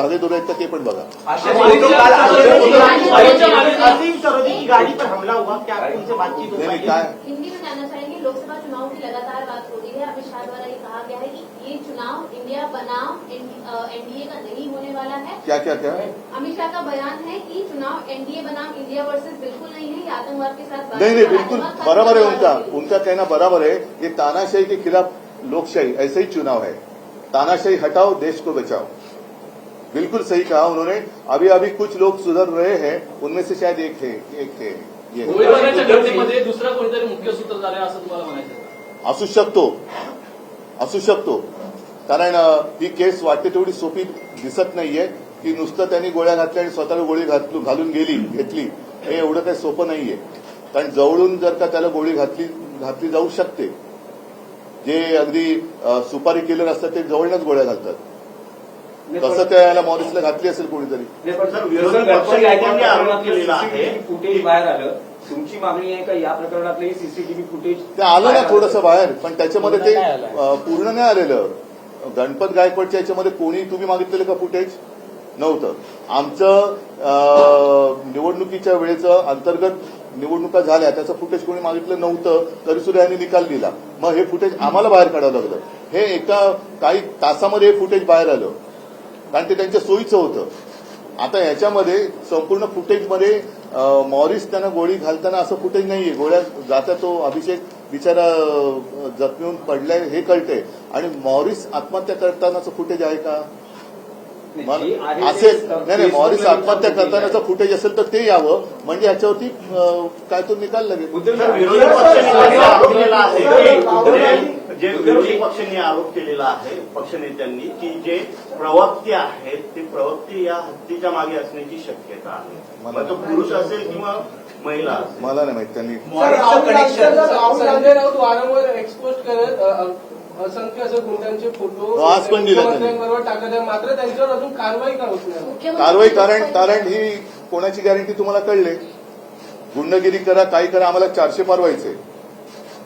धागे दोरे आहेत का ते पण बघा गाड़ी पर हमला हुआ क्या उनसे बातचीत नाही, काय? हिंदी में जानना चाहेंगे लोकसभा चुनाव की लगातार बात हो रही है। अमित शाह द्वारा ये कहा गया है कि ये चुनाव इंडिया बनाम एनडीए का नहीं होने वाला है। क्या क्या क्या? अमित शाह का बयान है कि चुनाव एनडीए बनाम इंडिया वर्सेस बिल्कुल नहीं है। ये आतंकवाद के साथ नहीं नहीं बिल्कुल बराबर है उनका। उनका कहना बराबर है ये तानाशाही के खिलाफ लोकशाही ऐसे ही चुनाव है। तानाशाही हटाओ देश को बचाओ। बिल्कुल सही कहा उन्होंने। अभी अभी कुछ लोग सुधर रहे हैं उनमें से शायद एक है एक घटनेमध्ये दुसरा कोणीतरी मुख्य सूत्रधार आहे असं तुम्हाला म्हणायचं आहे. असू शकतो असू शकतो. कारण ही केस वाटते तेवढी सोपी दिसत नाहीये. की नुसतं त्यांनी गोळ्या घातल्या आणि स्वतःला गोळी घातलू- घालून गेली घेतली. हे एवढं काही सोपं नाहीये. कारण जवळून जर का त्याला गोळी घातली घातली जाऊ शकते. जे अगदी सुपारी किलर असतात ते जवळच गोळ्या घालतात. तसं त्या याला मॉरिसला घातली असेल कोणीतरी. फुटेज बाहेर आलं तुमची मागणी आहे का या प्रकरणातलं सीसीटीव्ही फुटेज ते आलं ना थोडंसं बाहेर पण त्याच्यामध्ये ते पूर्ण नाही आलेलं. गणपत गायकवाडच्या याच्यामध्ये कोणी तुम्ही मागितलेलं का फुटेज नव्हतं. आमचं निवडणुकीच्या वेळेचं अंतर्गत निवडणुका झाल्या त्याचं फुटेज कोणी मागितलं नव्हतं तरी सुद्धा यांनी निकाल दिला. मग हे फुटेज आम्हाला बाहेर काढावं लागलं. हे एका काही तासामध्ये हे फुटेज बाहेर आलं. कारण ते त्यांच्या सोयीचं होतं. आता याच्यामध्ये संपूर्ण फुटेजमध्ये मॉरिस त्यांना गोळी घालताना असं फुटेज नाहीये. गोळ्या जाता तो अभिषेक बिचारा अ, जखमी होऊन पडलाय हे कळतंय. आणि मॉरिस आत्महत्या करतानाचं फुटेज आहे का? असेल. नाही नाही मॉरिस आत्महत्या. करतानाचं फुटेज असेल तर ते यावं. म्हणजे याच्यावरती काय तो निकाल लागेल. जे- विरोधी पक्षांनी आरोप केलेला आहे पक्षनेत्यांनी की जे प्रवक्ते आहेत ते प्रवक्ते या हत्येच्या मागे असण्याची शक्यता आहे. मला- मग तो पुरुष असेल किंवा महिला मला नाही माहीत. त्यांनी राहुल संजय राऊत वारंवार एक्सपोज करत असंख्य असे गुंडांचे फोटो हो, आज पण दिला टाकत आहे. मात्र त्यांच्यावर अजून कारवाई का होत नाही? मुख्यमंत्री- कारवाई कारण कारण ही कोणाची गॅरंटी तुम्हाला कळले? गुंडगिरी करा काही करा आम्हाला चारशे पार व्हायचे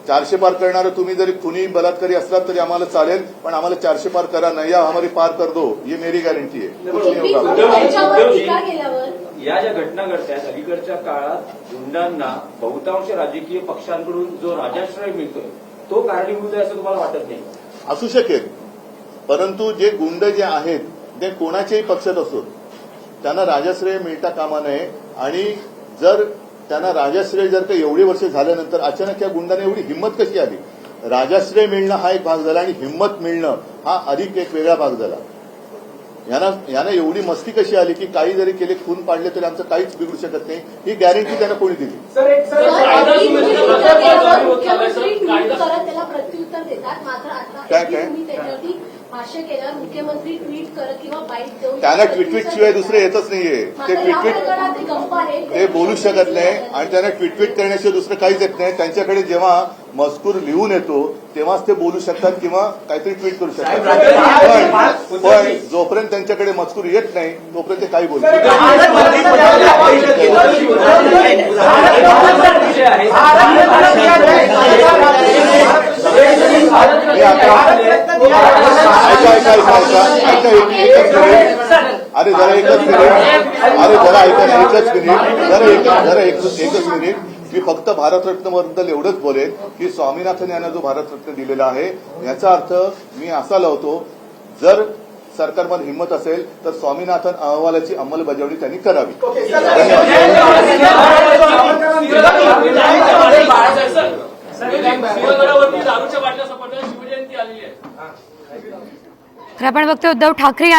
चारशे पार करणारं तुम्ही जरी कुणी बलात्कारी असलात तरी आम्हाला चालेल पण आम्हाला चारशे पार करा नाही या हमारी पार कर दो ये मेरी गॅरंटी आहे. कुछ नहीं होगा या ज्या घटना घडतात अलीकडच्या काळात गुंडांना बहुतांश राजकीय पक्षांकडून जो राजाश्रय मिळतोय तो कारणीभूत आहे असं तुम्हाला वाटत नाही? असू शकेल. परंतु जे गुंड जे आहेत ते कोणाच्याही पक्षात असोत त्यांना राजाश्रय मिळता कामा नये. आणि जर त्यांना राजाश्रय जर का एवढी वर्ष झाल्यानंतर अचानक या गुंडाने एवढी हिंमत कशी आली? राजाश्रय मिळणं हा एक भाग झाला आणि हिंमत मिळणं हा अधिक एक वेगळा भाग झाला. यांना यांना एवढी मस्ती कशी आली की काही जरी केले खून पाडले तरी आमचं काहीच बिघडू शकत नाही. ही गॅरंटी त्यांना कोणी दिली? काय- काय? तुम्ही त्याच्यावरती भाष्य केल्यावर मुख्यमंत्री ट्विट करत किंवा बाईट देऊन त्यांना ट्विटविट शिवाय दुसरे येतच नाहीये. ते ट्विटविट ते गप्प आहे ते बोलू शकत नाही आणि त्यांना ट्विटविट करण्याशिवाय दुसरं काहीच येत नाही. त्यांच्याकडे जेव्हा मजकूर लिहून येतो तेव्हाच ते बोलू शकतात किंवा काहीतरी ट्विट करू शकतात. पण पण जोपर्यंत त्यांच्याकडे मजकूर येत नाही तोपर्यंत ते काही बोलू शकत नाही. विषय आहे मी आता- एकच मिनिट अरे जरा एकच मिनिट अरे जरा ऐका एकच मिनिट जरा एक जरा एक एकच मिनिट मी फक्त भारतरत्नबद्दल एवढंच बोलेन की स्वामीनाथन यांना जो भारतरत्न दिलेला आहे याचा अर्थ मी असा लावतो जर सरकारमध्ये हिंमत असेल तर स्वामीनाथन अहवालाची अंमलबजावणी त्यांनी करावी सिंहगडावरती दारूच्या बाटल्या सापडल्या शिवजयंती आलेली आहे तर आपण बघतोय उद्धव ठाकरे यांनी